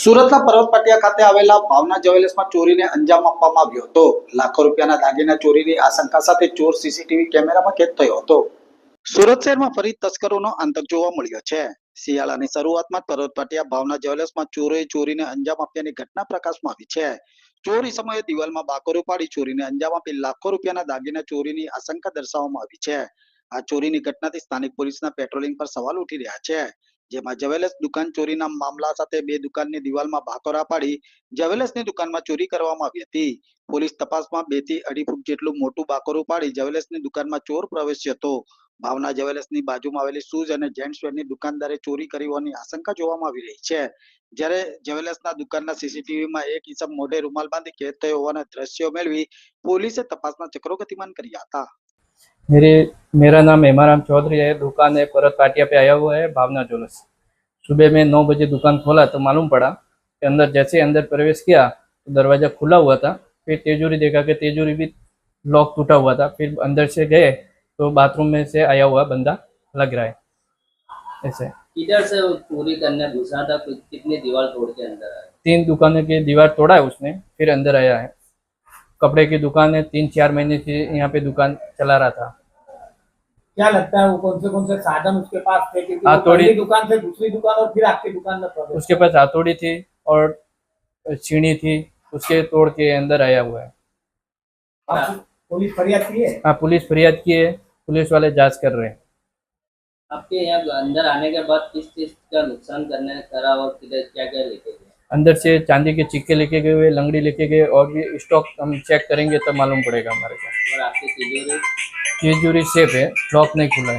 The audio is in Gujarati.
સુરતના પર્વત પાટિયા ખાતે આવેલા ભાવના જ્વેલર્સમાં ચોરીને અંજામ આપવામાં આવ્યો હતો. લાખો રૂપિયાના દાગીના ચોરીની આશંકા સાથે ચોર સીસીટીવી કેમેરામાં કેદ થયો હતો. સુરત શહેરમાં ફરી તસ્કરોનો આતંક જોવા મળ્યો છે. શિયાળાની શરૂઆતમાં જ પર્વત પાટિયા ભાવના જ્વેલર્સમાં ચોરોએ ચોરીને અંજામ આપ્યાની ઘટના પ્રકાશમાં આવી છે. ચોરી સમયે દિવાલમાં બાકરો પાડી ચોરીને અંજામ આપી લાખો રૂપિયાના દાગીના ચોરીની આશંકા દર્શાવવામાં આવી છે. આ ચોરીની ઘટનાથી સ્થાનિક પોલીસના પેટ્રોલિંગ પર સવાલ ઉઠી રહ્યા છે. જેમાં જ્વેલર્સ દુકાન ચોરીના મામલા સાથે બે દુકાનની દિવાલમાં બાકોરા પાડી જ્વેલર્સની દુકાનમાં ચોરી કરવામાં આવી હતી પોલીસ તપાસમાં બે થી અઢી ફૂટ જેટલું મોટું બાકોરું પાડી જ્વેલર્સની દુકાનમાં ચોર પ્રવેશ્યો હતો ભાવના જ્વેલર્સની બાજુમાં આવેલી શૂઝ અને જેન્ટ્સ વેરની દુકાનદારે ચોરી કરી હોવાની આશંકા જોવામાં આવી રહી છે જ્યારે જ્વેલર્સના દુકાનના સીસીટીવીમાં એક ઇસમ મોઢે રૂમાલ બાંધી કેદ થયો હોવાના દ્રશ્યો મેળવી પોલીસે તપાસના ચક્રો ગતિમાન કર્યા હતા मेरे मेरा नाम हेमाराम चौधरी है दुकान है परत पाटिया पे आया हुआ है भावना ज्वेलर्स सुबह में नौ बजे दुकान खोला तो मालूम पड़ा कि अंदर जैसे ही अंदर प्रवेश किया तो दरवाज़ा खुला हुआ था। फिर तेजूरी देखा कि तेजूरी भी लॉक टूटा हुआ था। फिर अंदर से गए तो बाथरूम में से आया हुआ बंदा लग रहा है। ऐसे। किधर से चोरी करने घुसा था कितनी दीवार तोड़ के अंदर आया तीन दुकानों की दीवार तोड़ा है उसने फिर अंदर आया है। कपड़े की दुकान है तीन चार महीने से यहाँ पे दुकान चला रहा था। क्या लगता है वो कौन से कौन से साधन उसके पास थे? क्योंकि हाँ, वो थोड़ी- पहली दुकान से दूसरी दुकान और फिर आपकी दुकान में उसके पास हथौड़ी थी और छीनी थी उसके तोड़ के अंदर आया हुआ है। पुलिस फरियाद की है? हाँ पुलिस फरियाद की है पुलिस वाले जाँच कर रहे हैं। आपके यहाँ अंदर आने के बाद किस चीज़ का नुकसान करने करा और किधर क्या क्या लेके गए? अंदर से चांदी के चिक्के लेके गए हुए लंगड़ी लेके गए और भी स्टॉक हम चेक करेंगे तब मालूम पड़ेगा हमारे को। और आपके तिजोरी পিএইচজুরি চেপে লক নেই খুলে